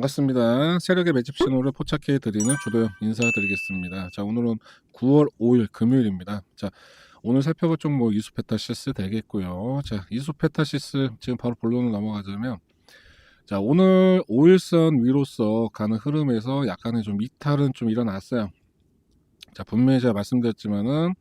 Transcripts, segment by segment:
반갑습니다. 세력의 매집 신호를 포착해 드리는 주도영 인사드리겠습니다. 자, 오늘은 9월 5일 금요일입니다. 자, 오늘 살펴볼 종목 이수페타시스 되겠고요. 자, 이수페타시스 지금 바로 본론으로 넘어가자면 자, 오늘 5일선 위로서 가는 흐름에서 약간의 좀 이탈은 좀 일어났어요. 자, 분명히 제가 말씀드렸지만은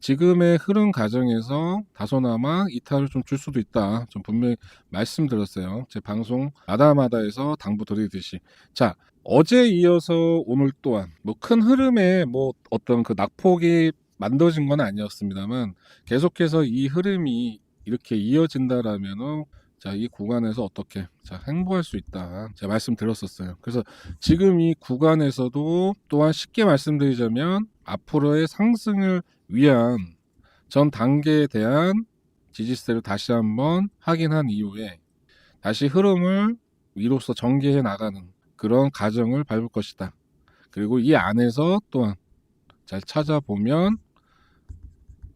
지금의 흐름 과정에서 다소나마 이탈을 좀 줄 수도 있다. 좀 분명히 말씀드렸어요. 제 방송 마다마다에서 당부 드리듯이. 자, 어제 이어서 오늘 또한 뭐 큰 흐름에 뭐 어떤 그 낙폭이 만들어진 건 아니었습니다만 계속해서 이 흐름이 이렇게 이어진다라면은 자, 이 구간에서 어떻게 자, 행보할 수 있다. 제가 말씀드렸었어요. 그래서 지금 이 구간에서도 또한 쉽게 말씀드리자면 앞으로의 상승을 위한 전 단계에 대한 지지세를 다시 한번 확인한 이후에 다시 흐름을 위로서 전개해 나가는 그런 과정을 밟을 것이다. 그리고 이 안에서 또한 잘 찾아보면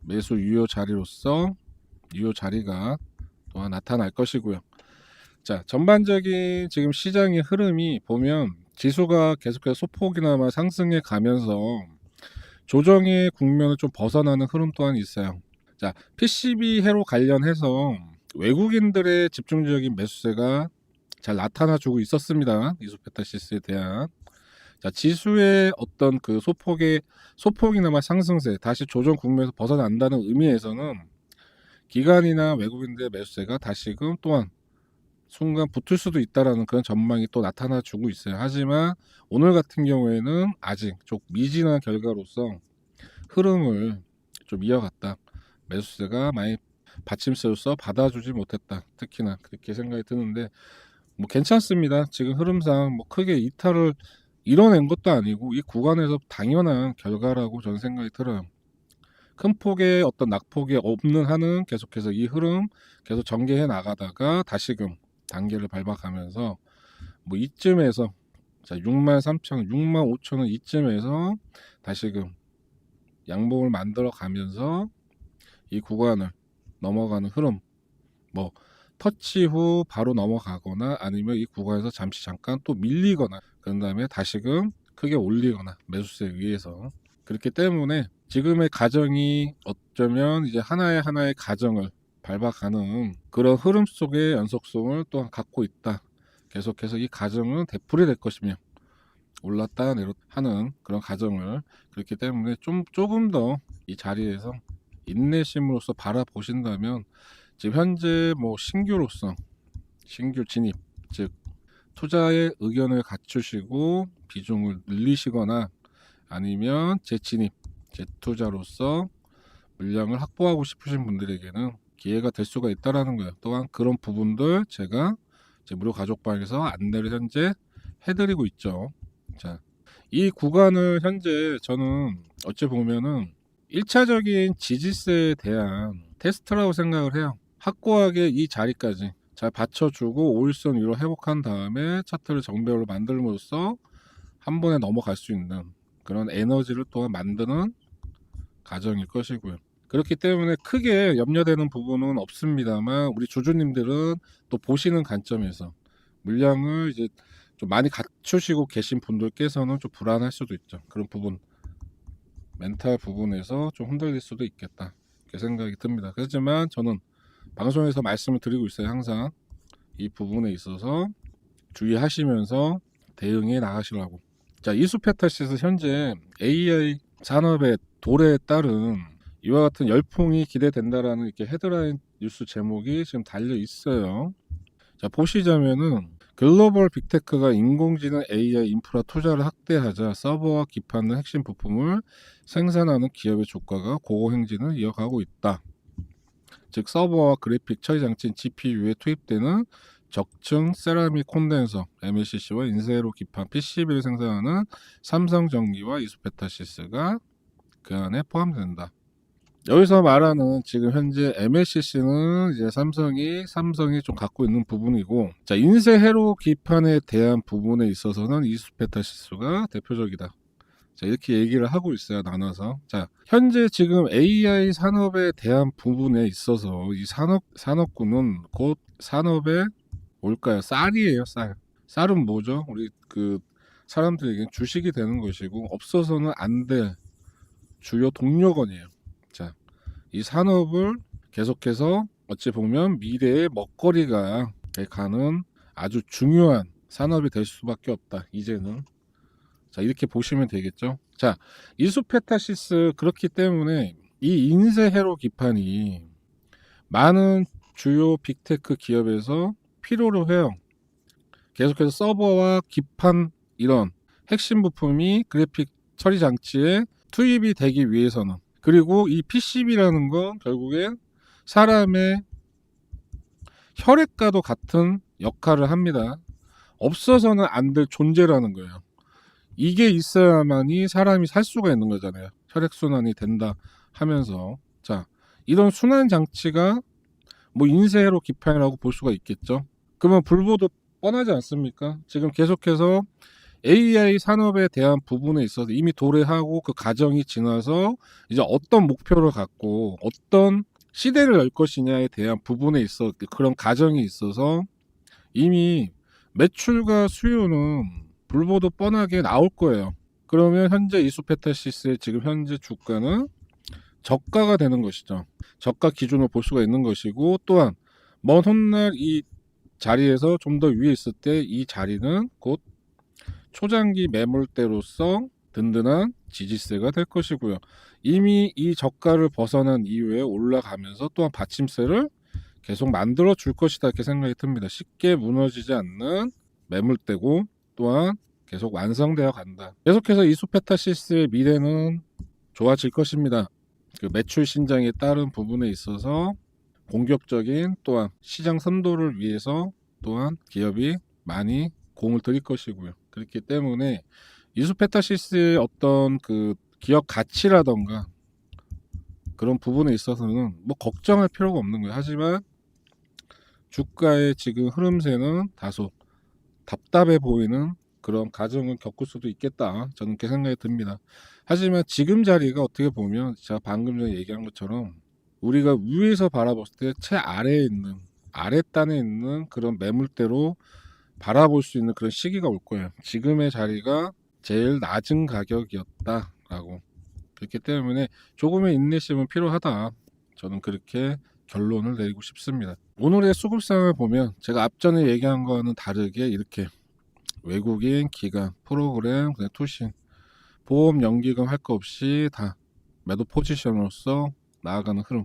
매수 유효 자리로서 유효 자리가 또한 나타날 것이고요. 자, 전반적인 지금 시장의 흐름이 보면 지수가 계속해서 소폭이나마 상승해 가면서 조정의 국면을 좀 벗어나는 흐름 또한 있어요. 자, PCB 해로 관련해서 외국인들의 집중적인 매수세가 잘 나타나주고 있었습니다. 이소페타시스에 대한. 자, 지수의 어떤 그 소폭의 소폭이나마 상승세, 다시 조정 국면에서 벗어난다는 의미에서는 기관이나 외국인들의 매수세가 다시금 또한 순간 붙을 수도 있다라는 그런 전망이 또 나타나 주고 있어요. 하지만 오늘 같은 경우에는 아직 좀 미진한 결과로서 흐름을 좀 이어갔다. 매수세가 많이 받침세로서 받아주지 못했다. 특히나 그렇게 생각이 드는데 뭐 괜찮습니다. 지금 흐름상 뭐 크게 이탈을 이뤄낸 것도 아니고 이 구간에서 당연한 결과라고 저는 생각이 들어요. 큰 폭의 어떤 낙폭이 없는 한은 계속해서 이 흐름 계속 전개해 나가다가 다시금 단계를 밟아가면서 뭐 이쯤에서 자 6만 3천, 6만 5천 원 이쯤에서 다시금 양봉을 만들어 가면서 이 구간을 넘어가는 흐름 뭐 터치 후 바로 넘어가거나 아니면 이 구간에서 잠시 잠깐 또 밀리거나 그런 다음에 다시금 크게 올리거나 매수세에 의해서. 그렇기 때문에 지금의 가정이 어쩌면 이제 하나의 하나의 가정을 밟아가는 그런 흐름 속의 연속성을 또한 갖고 있다. 계속해서 이 가정은 되풀이 될 것이며 올랐다 내렸다 하는 그런 가정을 그렇기 때문에 좀 조금 더 이 자리에서 인내심으로서 바라보신다면 지금 현재 뭐 신규로서 신규 진입 즉 투자의 의견을 갖추시고 비중을 늘리시거나 아니면 재진입 재투자로서 물량을 확보하고 싶으신 분들에게는 기회가 될 수가 있다라는 거예요. 또한 그런 부분들 제가 제 무료 가족방에서 안내를 현재 해드리고 있죠. 자, 이 구간을 현재 저는 어찌 보면은 1차적인 지지세에 대한 테스트라고 생각을 해요. 확고하게 이 자리까지 잘 받쳐주고 5일선 위로 회복한 다음에 차트를 정배열로 만들므로써 한 번에 넘어갈 수 있는 그런 에너지를 또한 만드는 과정일 것이고요. 그렇기 때문에 크게 염려되는 부분은 없습니다만 우리 주주님들은 또 보시는 관점에서 물량을 이제 좀 많이 갖추시고 계신 분들께서는 좀 불안할 수도 있죠. 그런 부분 멘탈 부분에서 좀 흔들릴 수도 있겠다. 이렇게 생각이 듭니다. 그렇지만 저는 방송에서 말씀을 드리고 있어요. 항상 이 부분에 있어서 주의하시면서 대응해 나가시라고. 자, 이수페타시스 현재 AI 산업의 도래에 따른 이와 같은 열풍이 기대된다라는 이렇게 헤드라인 뉴스 제목이 지금 달려 있어요. 자, 보시자면은 글로벌 빅테크가 인공지능 AI 인프라 투자를 확대하자 서버와 기판 등 핵심 부품을 생산하는 기업의 주가가 고고 행진을 이어가고 있다. 즉 서버와 그래픽 처리 장치인 GPU에 투입되는 적층 세라믹 콘덴서 MLCC와 인쇄로 기판 PCB를 생산하는 삼성전기와 이수페타시스가 그 안에 포함된다. 여기서 말하는 지금 현재 MLCC는 이제 삼성이 삼성이 좀 갖고 있는 부분이고 자 인쇄 회로 기판에 대한 부분에 있어서는 이수페타시스가 대표적이다. 자 이렇게 얘기를 하고 있어요 나눠서 자 현재 지금 AI 산업에 대한 부분에 있어서 이 산업 산업군은 곧 산업의 뭘까요 쌀이에요 쌀 쌀은 뭐죠? 우리 그 사람들에게 주식이 되는 것이고 없어서는 안 될 주요 동력원이에요. 자, 이 산업을 계속해서 어찌 보면 미래의 먹거리가 돼 가는 아주 중요한 산업이 될 수밖에 없다. 이제는 자 이렇게 보시면 되겠죠. 자 이수페타시스 그렇기 때문에 이 인쇄 회로 기판이 많은 주요 빅테크 기업에서 필요로 해요. 계속해서 서버와 기판 이런 핵심 부품이 그래픽 처리 장치에 투입이 되기 위해서는 그리고 이 PCB라는 건 결국엔 사람의 혈액과도 같은 역할을 합니다. 없어서는 안 될 존재라는 거예요. 이게 있어야만이 사람이 살 수가 있는 거잖아요. 혈액순환이 된다 하면서. 자, 이런 순환 장치가 뭐 인쇄로 기판이라고 볼 수가 있겠죠. 그러면 불보도 뻔하지 않습니까? 지금 계속해서 AI 산업에 대한 부분에 있어서 이미 도래하고 그 과정이 지나서 이제 어떤 목표를 갖고 어떤 시대를 열 것이냐에 대한 부분에 있어 그런 과정이 있어서 이미 매출과 수요는 불보도 뻔하게 나올 거예요. 그러면 현재 이수페타시스의 지금 현재 주가는 저가가 되는 것이죠. 저가 기준을 볼 수가 있는 것이고 또한 먼 훗날 이 자리에서 좀 더 위에 있을 때 이 자리는 곧 초장기 매물대로서 든든한 지지세가 될 것이고요. 이미 이 저가를 벗어난 이후에 올라가면서 또한 받침세를 계속 만들어 줄 것이다 이렇게 생각이 듭니다. 쉽게 무너지지 않는 매물대고 또한 계속 완성되어 간다. 계속해서 이수페타시스의 미래는 좋아질 것입니다. 그 매출 신장에 따른 부분에 있어서 공격적인 또한 시장 선도를 위해서 또한 기업이 많이 공을 들일 것이고요. 그렇기 때문에 이수페타시스의 어떤 그 기업 가치라던가 그런 부분에 있어서는 뭐 걱정할 필요가 없는 거예요. 하지만 주가의 지금 흐름세는 다소 답답해 보이는 그런 과정을 겪을 수도 있겠다. 저는 그렇게 생각이 듭니다. 하지만 지금 자리가 어떻게 보면 제가 방금 전에 얘기한 것처럼 우리가 위에서 바라봤을 때 최아래에 있는 아랫단에 있는 그런 매물대로 바라볼 수 있는 그런 시기가 올 거예요. 지금의 자리가 제일 낮은 가격이었다라고 그렇기 때문에 조금의 인내심은 필요하다. 저는 그렇게 결론을 내리고 싶습니다. 오늘의 수급상을 보면 제가 앞전에 얘기한 거와는 다르게 이렇게 외국인 기관 프로그램 그냥 투신 보험 연기금 할 거 없이 다 매도 포지션으로서 나아가는 흐름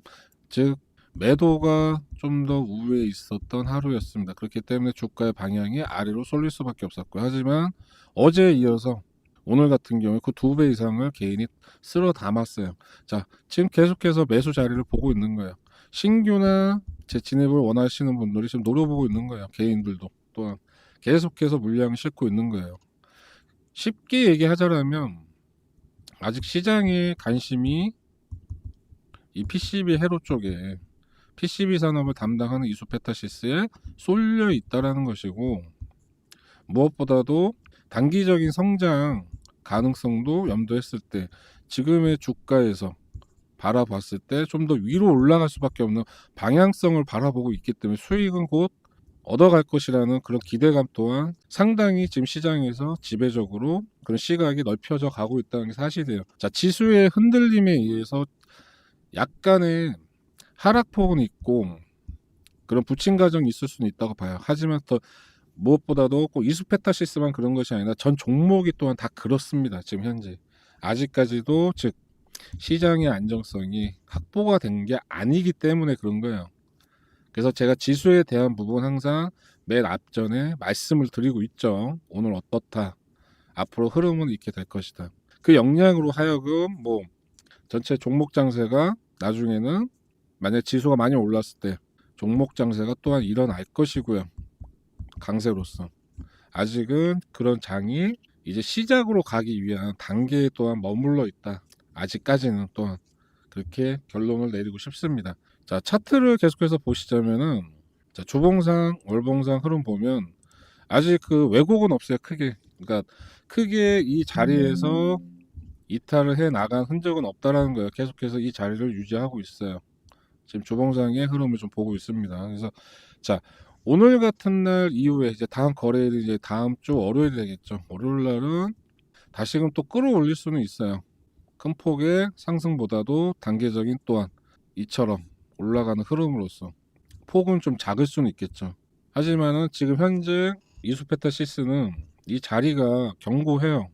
즉 매도가 좀 더 우위에 있었던 하루였습니다. 그렇기 때문에 주가의 방향이 아래로 쏠릴 수밖에 없었고요. 하지만 어제에 이어서 오늘 같은 경우에 그 두 배 이상을 개인이 쓸어 담았어요. 자, 지금 계속해서 매수 자리를 보고 있는 거예요. 신규나 재진입을 원하시는 분들이 지금 노려보고 있는 거예요. 개인들도 또한 계속해서 물량을 싣고 있는 거예요. 쉽게 얘기하자면 아직 시장의 관심이 이 PCB 회로 쪽에 PCB 산업을 담당하는 이수페타시스에 쏠려 있다라는 것이고 무엇보다도 단기적인 성장 가능성도 염두했을 때 지금의 주가에서 바라봤을 때 좀 더 위로 올라갈 수밖에 없는 방향성을 바라보고 있기 때문에 수익은 곧 얻어갈 것이라는 그런 기대감 또한 상당히 지금 시장에서 지배적으로 그런 시각이 넓혀져 가고 있다는 게 사실이에요. 자, 지수의 흔들림에 의해서 약간의 하락폭은 있고 그런 부침 과정이 있을 수는 있다고 봐요. 하지만 더 무엇보다도 꼭 이수페타시스만 그런 것이 아니라 전 종목이 또한 다 그렇습니다. 지금 현재 아직까지도 즉 시장의 안정성이 확보가 된 게 아니기 때문에 그런 거예요. 그래서 제가 지수에 대한 부분 항상 맨 앞전에 말씀을 드리고 있죠. 오늘 어떻다. 앞으로 흐름은 이렇게 될 것이다. 그 역량으로 하여금 뭐 전체 종목 장세가 나중에는 만약 지수가 많이 올랐을 때 종목 장세가 또한 일어날 것이고요. 강세로서 아직은 그런 장이 이제 시작으로 가기 위한 단계에 또한 머물러 있다. 아직까지는 또한 그렇게 결론을 내리고 싶습니다. 자 차트를 계속해서 보시자면은 자 주봉상, 월봉상 흐름 보면 아직 그 왜곡은 없어요. 크게 그러니까 크게 이 자리에서 이탈을 해 나간 흔적은 없다라는 거예요. 계속해서 이 자리를 유지하고 있어요. 지금 주봉상의 흐름을 좀 보고 있습니다. 그래서 자 오늘 같은 날 이후에 이제 다음 거래일이 이제 다음 주 월요일이 되겠죠. 월요일 날은 다시금 또 끌어올릴 수는 있어요. 큰 폭의 상승보다도 단계적인 또한 이처럼 올라가는 흐름으로서 폭은 좀 작을 수는 있겠죠. 하지만은 지금 현재 이수페타시스는 이 자리가 견고해요.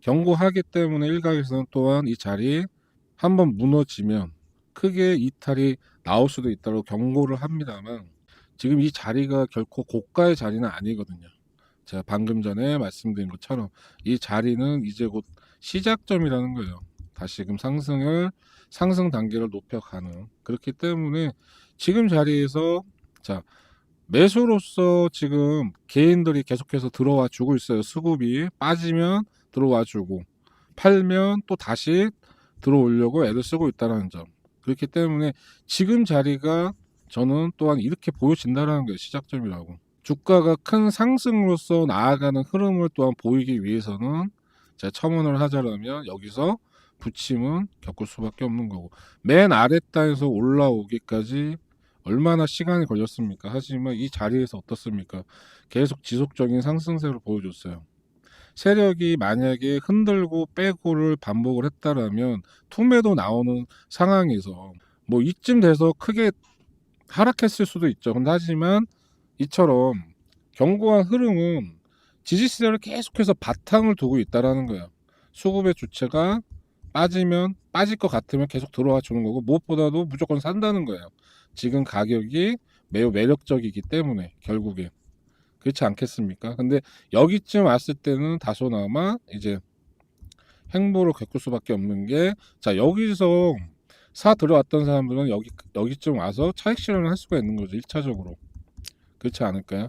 견고하기 때문에 일각에서는 또한 이 자리 한번 무너지면 크게 이탈이 나올 수도 있다고 경고를 합니다만 지금 이 자리가 결코 고가의 자리는 아니거든요. 제가 방금 전에 말씀드린 것처럼 이 자리는 이제 곧 시작점이라는 거예요. 다시금 상승을 상승 단계를 높여가는 그렇기 때문에 지금 자리에서 자 매수로서 지금 개인들이 계속해서 들어와 주고 있어요. 수급이 빠지면 들어와 주고 팔면 또 다시 들어오려고 애를 쓰고 있다는 점. 그렇기 때문에 지금 자리가 저는 또한 이렇게 보여진다는 게 시작점이라고. 주가가 큰 상승으로서 나아가는 흐름을 또한 보이기 위해서는 제가 첨언을 하자면 여기서 부침은 겪을 수밖에 없는 거고 맨 아랫단에서 올라오기까지 얼마나 시간이 걸렸습니까? 하지만 이 자리에서 어떻습니까? 계속 지속적인 상승세를 보여줬어요. 세력이 만약에 흔들고 빼고를 반복을 했다라면 투매도 나오는 상황에서 뭐 이쯤 돼서 크게 하락했을 수도 있죠. 하지만 이처럼 견고한 흐름은 지지세를 계속해서 바탕을 두고 있다라는 거예요. 수급의 주체가 빠지면 빠질 것 같으면 계속 들어와 주는 거고 무엇보다도 무조건 산다는 거예요. 지금 가격이 매우 매력적이기 때문에 결국에 그렇지 않겠습니까? 근데 여기쯤 왔을 때는 다소나마 이제 행보를 겪을 수밖에 없는 게 자 여기서 사 들어왔던 사람들은 여기 여기쯤 와서 차익 실현을 할 수가 있는 거죠. 1차적으로 그렇지 않을까요?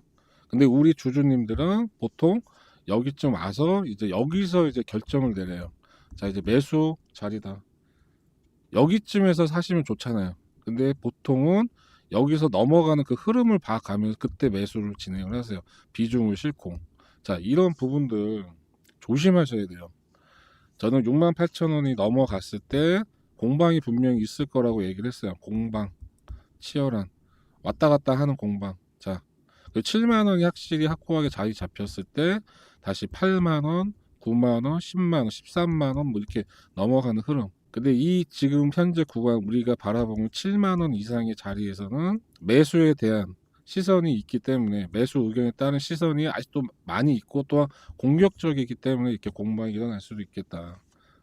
근데 우리 주주님들은 보통 여기쯤 와서 이제 여기서 이제 결정을 내려요. 자 이제 매수 자리다. 여기쯤에서 사시면 좋잖아요. 근데 보통은 여기서 넘어가는 그 흐름을 봐가면서 그때 매수를 진행을 하세요. 비중을 싣고. 자, 이런 부분들 조심하셔야 돼요. 저는 68,000원이 넘어갔을 때 공방이 분명히 있을 거라고 얘기를 했어요. 공방. 치열한. 왔다 갔다 하는 공방. 자, 그 7만 원이 확실히 확고하게 자리 잡혔을 때 다시 8만 원, 9만 원, 10만 원, 13만 원 뭐 이렇게 넘어가는 흐름. 근데 이 지금 현재 구간 우리가 바라보는 7만 원 이상의 자리에서는 매수에 대한 시선이 있기 때문에 매수 의견에 따른 시선이 아직도 많이 있고 또한 공격적이기 때문에 이렇게 공방이 일어날 수도 있겠다.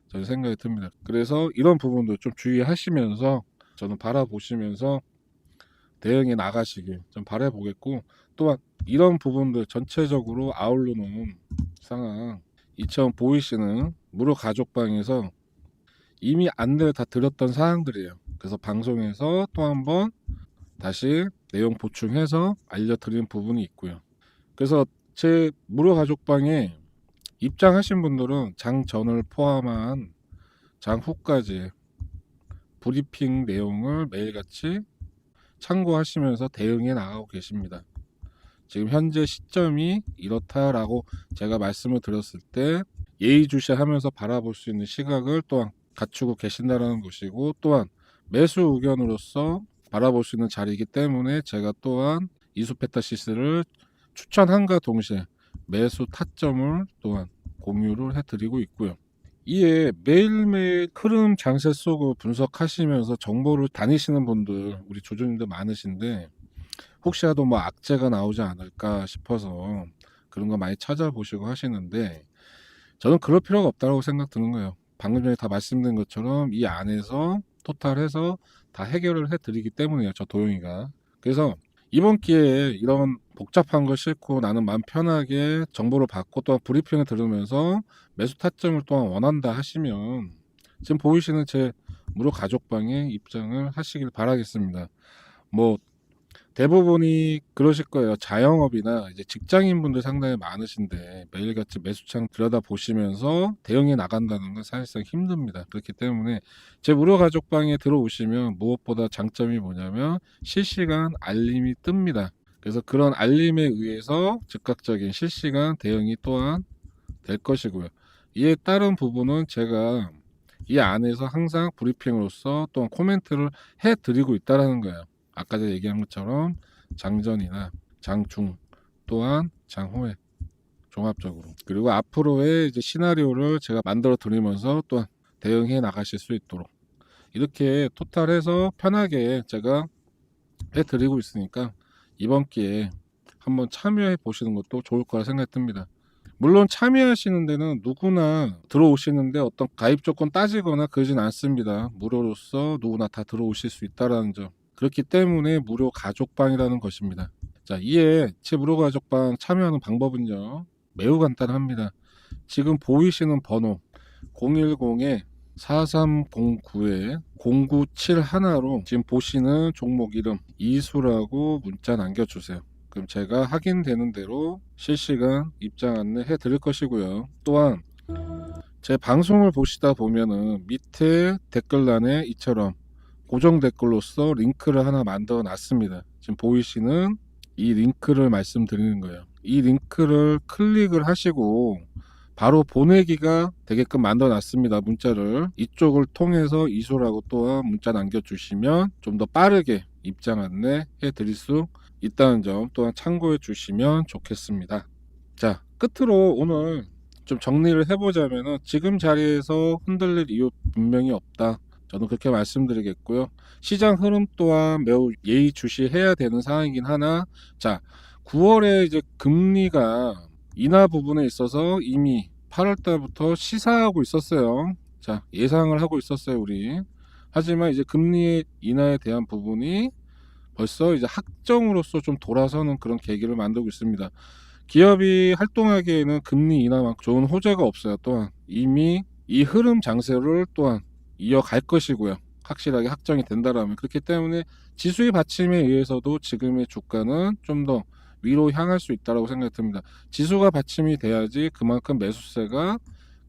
저는 생각이 듭니다. 그래서 이런 부분도 좀 주의하시면서 저는 바라보시면서 대응에 나가시길 좀 바라보겠고 또한 이런 부분들 전체적으로 아울러 놓은 상황 이처럼 보이시는 무료 가족방에서 이미 안내를 다 드렸던 사항들이에요. 그래서 방송에서 또 한번 다시 내용 보충해서 알려드린 부분이 있고요. 그래서 제 무료 가족방에 입장하신 분들은 장 전을 포함한 장 후까지 브리핑 내용을 매일같이 참고하시면서 대응해 나가고 계십니다. 지금 현재 시점이 이렇다라고 제가 말씀을 드렸을 때 예의주시하면서 바라볼 수 있는 시각을 또한 갖추고 계신다는 것이고 또한 매수 의견으로서 바라볼 수 있는 자리이기 때문에 제가 또한 이수페타시스를 추천한과 동시에 매수 타점을 또한 공유를 해드리고 있고요. 이에 매일매일 흐름 장세 속을 분석하시면서 정보를 다니시는 분들 우리 조조님들 많으신데 혹시라도 뭐 악재가 나오지 않을까 싶어서 그런 거 많이 찾아보시고 하시는데 저는 그럴 필요가 없다고 생각 드는 거예요. 방금 전에 다 말씀드린 것처럼 이 안에서 토탈해서 다 해결을 해드리기 때문이에요. 저 도영이가. 그래서 이번 기회에 이런 복잡한 걸 싫고 나는 마음 편하게 정보를 받고 또 브리핑을 들으면서 매수 타점을 또한 원한다 하시면 지금 보이시는 제 무료 가족방에 입장을 하시길 바라겠습니다. 뭐 대부분이 그러실 거예요. 자영업이나 이제 직장인분들 상당히 많으신데 매일같이 매수창 들여다 보시면서 대응해 나간다는 건 사실상 힘듭니다. 그렇기 때문에 제 무료 가족방에 들어오시면 무엇보다 장점이 뭐냐면 실시간 알림이 뜹니다. 그래서 그런 알림에 의해서 즉각적인 실시간 대응이 또한 될 것이고요. 이에 따른 부분은 제가 이 안에서 항상 브리핑으로서 또한 코멘트를 해 드리고 있다라는 거예요. 아까 제가 얘기한 것처럼 장전이나 장중 또한 장후에 종합적으로 그리고 앞으로의 이제 시나리오를 제가 만들어 드리면서 또한 대응해 나가실 수 있도록 이렇게 토탈해서 편하게 제가 해 드리고 있으니까 이번 기회에 한번 참여해 보시는 것도 좋을 거라 생각이 듭니다. 물론 참여하시는 데는 누구나 들어오시는데 어떤 가입 조건 따지거나 그러진 않습니다. 무료로서 누구나 다 들어오실 수 있다라는 점. 그렇기 때문에 무료 가족방이라는 것입니다. 자, 이에 제 무료 가족방 참여하는 방법은요. 매우 간단합니다. 지금 보이시는 번호 010에 4309에 0971로 지금 보시는 종목 이름 이수라고 문자 남겨주세요. 그럼 제가 확인되는 대로 실시간 입장 안내 해 드릴 것이고요. 또한 제 방송을 보시다 보면은 밑에 댓글란에 이처럼 고정 댓글로서 링크를 하나 만들어 놨습니다. 지금 보이시는 이 링크를 말씀드리는 거예요. 이 링크를 클릭을 하시고 바로 보내기가 되게끔 만들어 놨습니다. 문자를 이쪽을 통해서 이소라고 또한 문자 남겨주시면 좀 더 빠르게 입장 안내 해 드릴 수 있다는 점 또한 참고해 주시면 좋겠습니다. 자 끝으로 오늘 좀 정리를 해보자면은 지금 자리에서 흔들릴 이유 분명히 없다. 저는 그렇게 말씀드리겠고요. 시장 흐름 또한 매우 예의주시해야 되는 상황이긴 하나, 자 9월에 이제 금리가 인하 부분에 있어서 이미 8월 달부터 시사하고 있었어요. 자, 예상을 하고 있었어요, 우리. 하지만 이제 금리 인하에 대한 부분이 벌써 이제 확정으로서 좀 돌아서는 그런 계기를 만들고 있습니다. 기업이 활동하기에는 금리 인하만큼 좋은 호재가 없어요. 또한 이미 이 흐름 장세를 또한 이어갈 것이고요. 확실하게 확정이 된다라면 그렇기 때문에 지수의 받침에 의해서도 지금의 주가는 좀 더 위로 향할 수 있다라고 생각이 듭니다. 지수가 받침이 돼야지 그만큼 매수세가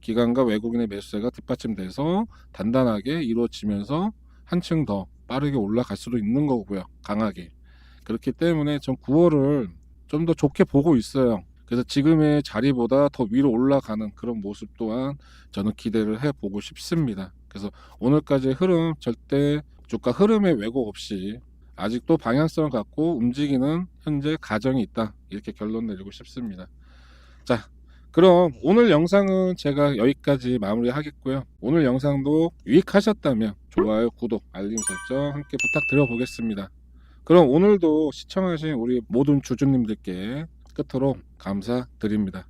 기관과 외국인의 매수세가 뒷받침돼서 단단하게 이루어지면서 한층 더 빠르게 올라갈 수도 있는 거고요. 강하게. 그렇기 때문에 전 9월을 좀 더 좋게 보고 있어요. 그래서 지금의 자리보다 더 위로 올라가는 그런 모습 또한 저는 기대를 해보고 싶습니다. 그래서 오늘까지의 흐름 절대 주가 흐름의 왜곡 없이 아직도 방향성을 갖고 움직이는 현재 가정이 있다. 이렇게 결론 내리고 싶습니다. 자, 그럼 오늘 영상은 제가 여기까지 마무리 하겠고요. 오늘 영상도 유익하셨다면 좋아요, 구독, 알림 설정 함께 부탁드려 보겠습니다. 그럼 오늘도 시청하신 우리 모든 주주님들께 끝으로 감사드립니다.